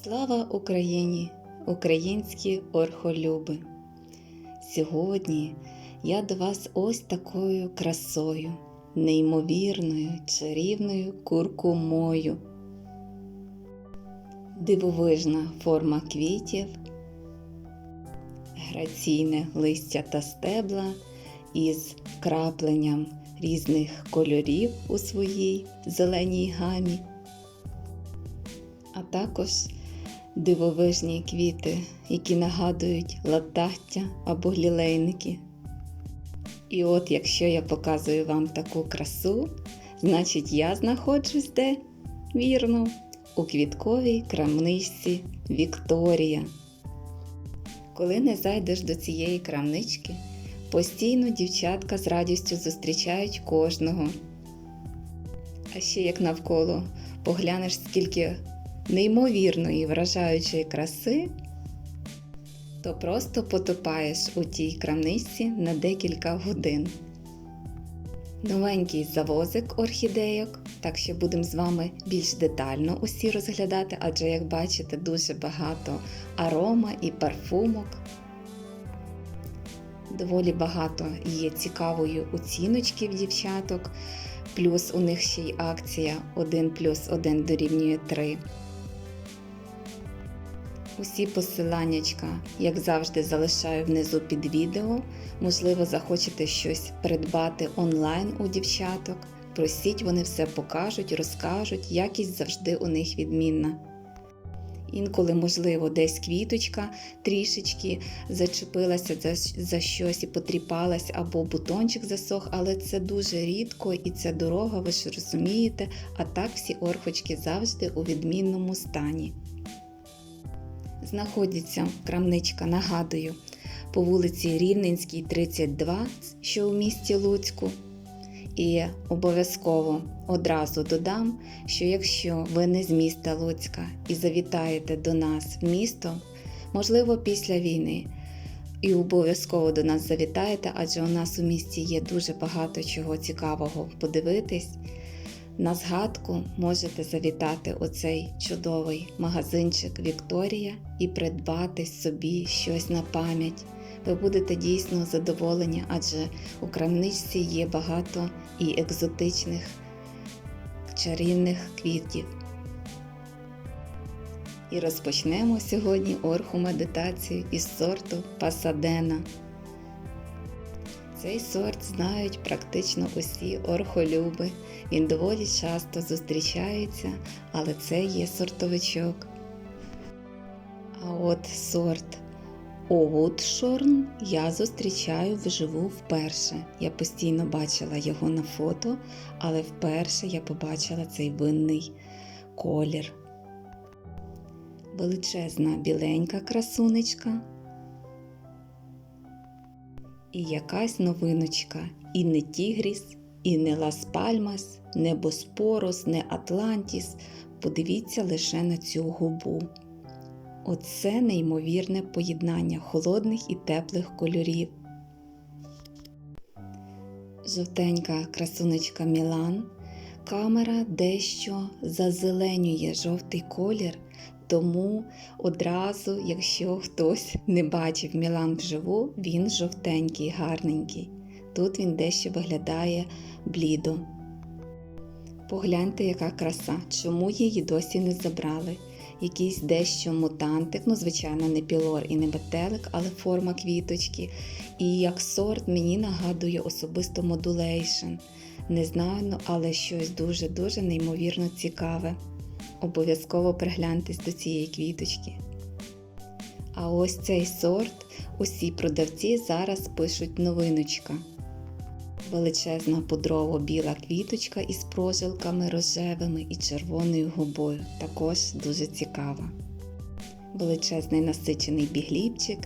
Слава Україні, українські орхолюби! Сьогодні я до вас ось такою красою, неймовірною, чарівною куркумою. Дивовижна форма квітів, граційне листя та стебла із крапленням різних кольорів у своїй зеленій гамі а також дивовижні квіти, які нагадують латаття або лілейники. І от якщо я показую вам таку красу, значить я знаходжусь де? Вірно, у квітковій крамничці Вікторія. Коли не зайдеш до цієї крамнички, постійно дівчатка з радістю зустрічають кожного. А ще як навколо поглянеш, скільки неймовірної вражаючої краси, то просто потопаєш у тій крамничці на декілька годин. Новенький завозик орхідейок, так що будемо з вами більш детально усі розглядати, адже, як бачите, дуже багато арома і парфумок. Доволі багато є цікавої оціночки в дівчаток, плюс у них ще й акція 1 плюс 1 дорівнює 3. Усі посиланнячка, як завжди, залишаю внизу під відео. Можливо, захочете щось придбати онлайн у дівчаток. Просіть, вони все покажуть, розкажуть, якість завжди у них відмінна. Інколи, можливо, десь квіточка трішечки зачепилася за, за щось і потріпалась, або бутончик засох, але це дуже рідко і це дорога, ви ж розумієте, а так всі орхочки завжди у відмінному стані знаходиться крамничка, нагадую, по вулиці Рівненській, 32, що у місті Луцьку. І обов'язково одразу додам, що якщо ви не з міста Луцька і завітаєте до нас в місто, можливо, після війни, і обов'язково до нас завітаєте, адже у нас у місті є дуже багато чого цікавого подивитись. На згадку можете завітати у цей чудовий магазинчик Вікторія і придбати собі щось на пам'ять. Ви будете дійсно задоволені, адже у крамничці є багато і екзотичних чарівних квітів. І розпочнемо сьогодні орху медитацію із сорту Пасадена. Цей сорт знають практично усі орхолюби. Він доволі часто зустрічається, але це є сортовичок. А от сорт Оутшорн я зустрічаю вживу вперше. Я постійно бачила його на фото, але вперше я побачила цей винний колір. Величезна біленька красунечка. І якась новиночка, і не Тігріс, і не Лас Пальмас, не Боспорос, не Атлантіс. Подивіться лише на цю губу. Оце неймовірне поєднання холодних і теплих кольорів. Жовтенька красунечка Мілан. Камера дещо зазеленює жовтий колір, тому одразу, якщо хтось не бачив Мілан вживу, він жовтенький, гарненький. Тут він дещо виглядає блідо. Погляньте, яка краса, чому її досі не забрали. Якийсь дещо мутантик, ну, звичайно, не пілор і не метелик, але форма квіточки. І як сорт мені нагадує особисто модулейшн. Не знаю, ну, але щось дуже-дуже неймовірно цікаве. Обов'язково пригляньтесь до цієї квіточки. А ось цей сорт усі продавці зараз пишуть новиночка. Величезна пудрово біла квіточка із прожилками рожевими і червоною губою. Також дуже цікава. Величезний насичений бігліпчик,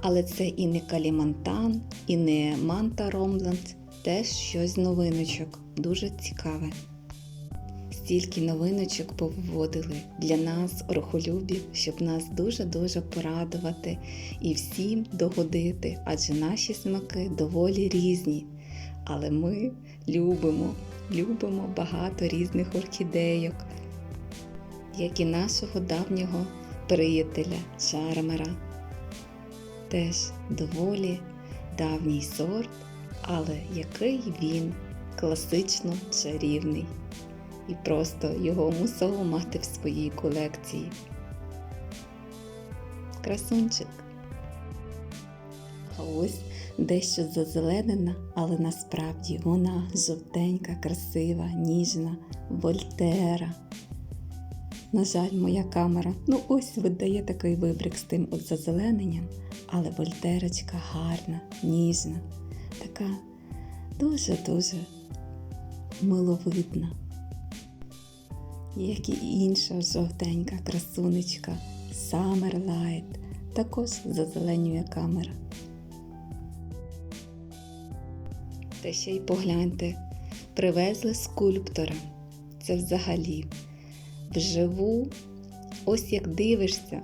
але це і не калімантан, і не манта ромбланд, теж щось новиночок. Дуже цікаве. Стільки новиночок повводили для нас, орхолюбів, щоб нас дуже-дуже порадувати і всім догодити, адже наші смаки доволі різні. Але ми любимо, любимо багато різних орхідейок, як і нашого давнього приятеля Чармера. Теж доволі давній сорт, але який він класично чарівний. І просто його мусово мати в своїй колекції. Красунчик. А ось дещо зазеленена, але насправді вона жовтенька, красива, ніжна, вольтера. На жаль, моя камера, ну ось видає такий вибрик з тим от зазелененням, але вольтерочка гарна, ніжна, така дуже-дуже миловидна. Як і інша жовтенька красунечка Summer Light, також зазеленює камера. Та ще й погляньте, привезли скульптора. Це взагалі вживу, ось як дивишся.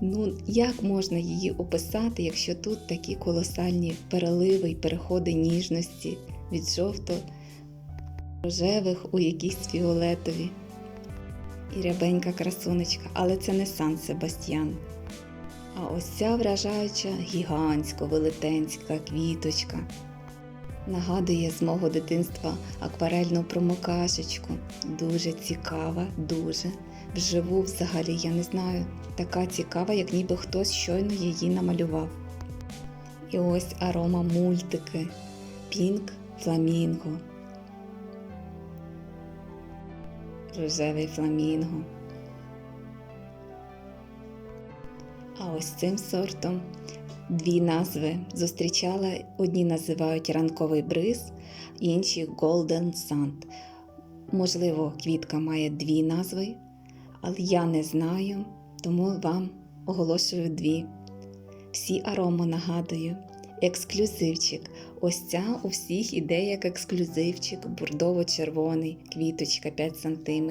Ну, як можна її описати, якщо тут такі колосальні переливи і переходи ніжності від жовто-рожевих у якісь фіолетові. І рябенька красунечка, але це не Сан Себастьян. А ось ця вражаюча гігантсько велетенська квіточка. Нагадує з мого дитинства акварельну промокашечку. Дуже цікава, дуже. Вживу взагалі, я не знаю, така цікава, як ніби хтось щойно її намалював. І ось арома мультики Пінк Фламінго. Рожевий фламінго. А ось цим сортом дві назви зустрічала. Одні називають ранковий бриз, інші Golden Sand. Можливо, квітка має дві назви, але я не знаю, тому вам оголошую дві. Всі арома нагадую. Ексклюзивчик. Ось ця у всіх іде як ексклюзивчик, бурдово-червоний, квіточка 5 см.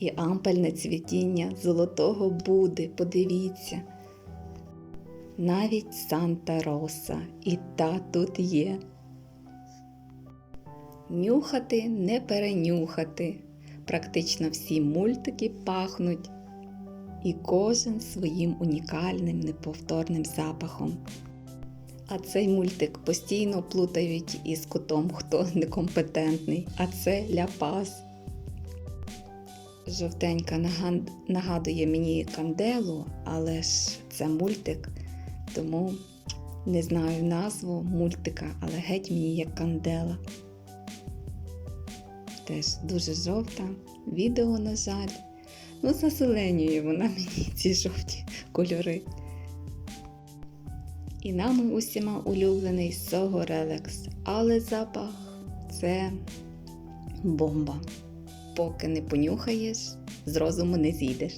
І ампельне цвітіння золотого буде, подивіться. Навіть Санта Роса і та тут є. Нюхати не перенюхати. Практично всі мультики пахнуть, і кожен своїм унікальним неповторним запахом. А цей мультик постійно плутають із котом, хто некомпетентний, а це ляпас. Жовтенька нагадує мені канделу, але ж це мультик, тому не знаю назву мультика, але геть мені як кандела. Теж дуже жовта, відео, на жаль. Ну, зазеленює вона мені ці жовті кольори. І нам усіма улюблений Сого Релекс, але запах це бомба. Поки не понюхаєш, з розуму не зійдеш.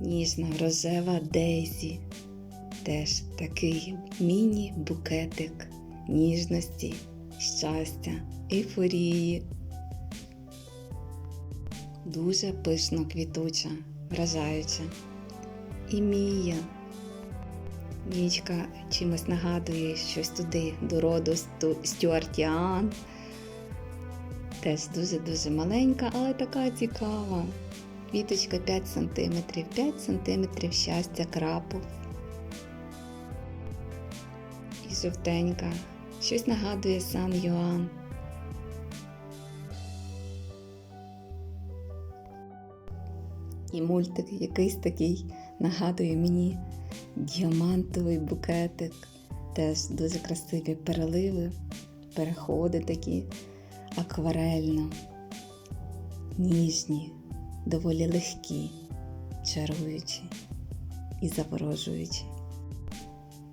Ніжна рожева Дейзі. Теж такий міні-букетик ніжності, щастя, ейфорії. Дуже пишно квітуча, вражаюча. І Мія. Мічка чимось нагадує щось туди до роду Стюартіан. Теж дуже-дуже маленька, але така цікава. Квіточка 5 см, 5 см щастя крапу. І жовтенька. Щось нагадує Сан Йоан. І мультик якийсь такий нагадує мені діамантовий букетик, теж дуже красиві переливи, переходи такі акварельно, ніжні, доволі легкі, чаруючі і заворожуючі.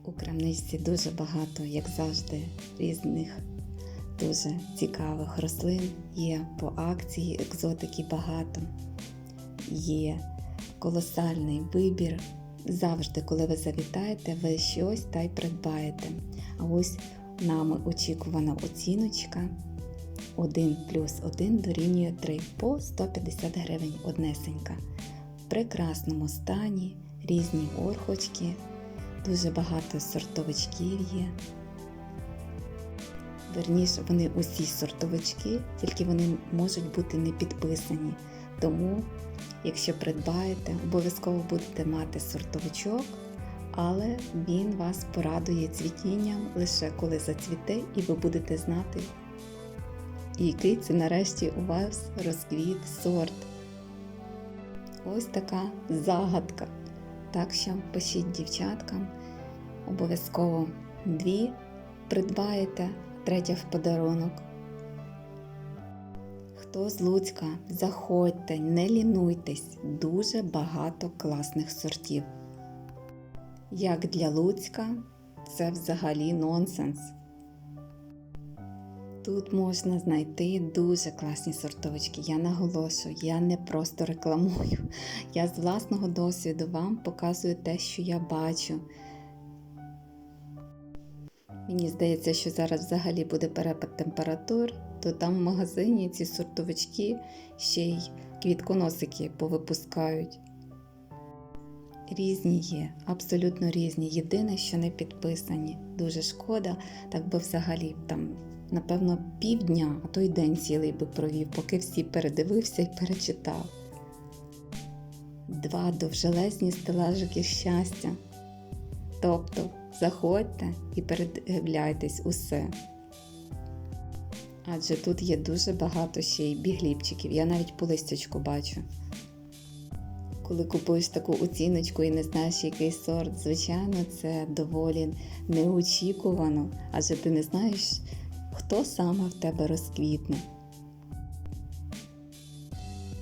У крамничці дуже багато, як завжди, різних дуже цікавих рослин. Є по акції, екзотики багато, є колосальний вибір. Завжди, коли ви завітаєте, ви щось та й придбаєте. А ось нами очікувана оціночка 1 плюс 1 дорівнює 3 по 150 гривень однесенька. В прекрасному стані, різні орхочки, дуже багато сортовичків є. Верніше, вони усі сортовички, тільки вони можуть бути не підписані. Тому, якщо придбаєте, обов'язково будете мати сортовичок, але він вас порадує цвітінням лише коли зацвіте, і ви будете знати, який це нарешті у вас розквіт сорт. Ось така загадка. Так що пишіть дівчаткам, обов'язково дві придбаєте, третя в подарунок. Хто з Луцька, заходьте, не лінуйтесь, дуже багато класних сортів. Як для Луцька, це взагалі нонсенс. Тут можна знайти дуже класні сортовочки. Я наголошую, я не просто рекламую. Я з власного досвіду вам показую те, що я бачу. Мені здається, що зараз взагалі буде перепад температур, то там в магазині ці сортовички ще й квітконосики повипускають. Різні є, абсолютно різні. Єдине, що не підписані. Дуже шкода, так би взагалі там, напевно, півдня, а то й день цілий би провів, поки всі передивився і перечитав. Два довжелезні стелажики щастя. Тобто заходьте і передивляйтесь усе. Адже тут є дуже багато ще й бігліпчиків, я навіть по листячку бачу. Коли купуєш таку оціночку і не знаєш, який сорт, звичайно, це доволі неочікувано, адже ти не знаєш, хто саме в тебе розквітне.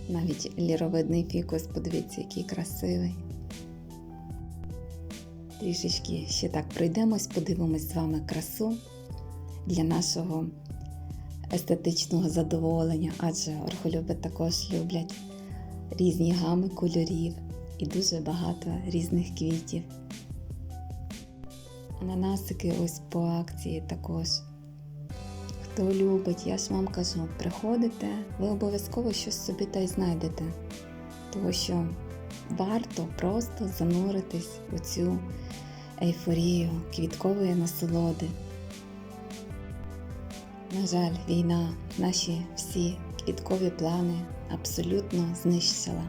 Навіть ліровидний фікус, подивіться, який красивий. Трішечки ще так пройдемось, подивимось з вами красу для нашого естетичного задоволення, адже орхолюби також люблять різні гами кольорів і дуже багато різних квітів. Ананасики ось по акції також. Хто любить, я ж вам кажу, приходите, ви обов'язково щось собі та й знайдете, тому що варто просто зануритись у цю ейфорію квіткової насолоди. На жаль, війна наші всі квіткові плани абсолютно знищила.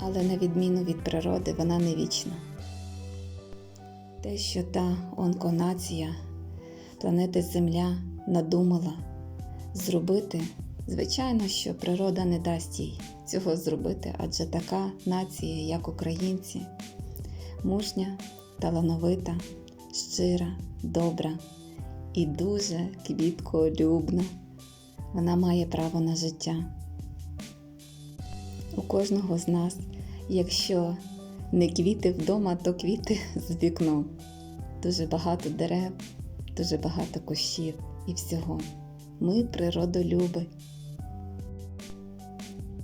Але на відміну від природи вона не вічна. Те, що та онконація планети Земля надумала зробити, звичайно, що природа не дасть їй цього зробити, адже така нація, як українці, мужня, талановита, щира, добра і дуже квітколюбна. Вона має право на життя. У кожного з нас, якщо не квіти вдома, то квіти з вікном. Дуже багато дерев, дуже багато кущів і всього. Ми природолюби.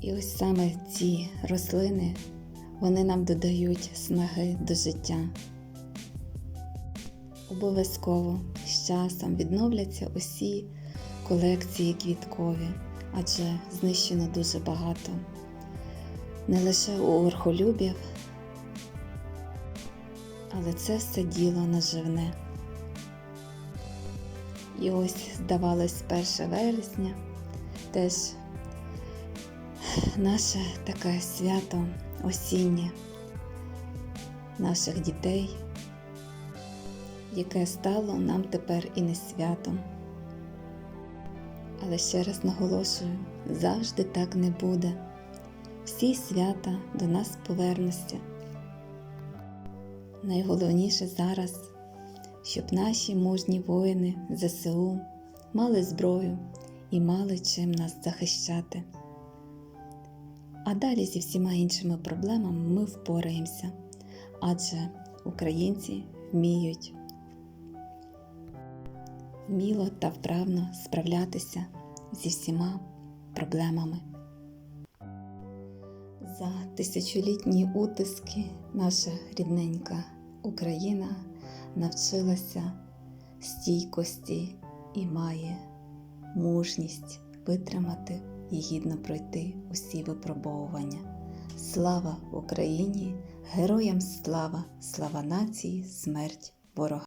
І ось саме ці рослини, вони нам додають снаги до життя. Обов'язково з часом відновляться усі колекції квіткові, адже знищено дуже багато. Не лише у орхолюбів, але це все діло наживне. І ось, здавалось, 1 вересня теж наше таке свято осіннє наших дітей, яке стало нам тепер і не святом. Але ще раз наголошую, завжди так не буде. Всі свята до нас повернуться. Найголовніше зараз, щоб наші мужні воїни ЗСУ мали зброю і мали чим нас захищати. А далі зі всіма іншими проблемами ми впораємося, адже українці вміють вміло та вправно справлятися зі всіма проблемами. За тисячолітні утиски наша рідненька Україна навчилася стійкості і має мужність витримати і гідно пройти усі випробовування. Слава Україні! Героям слава! Слава нації, смерть ворога!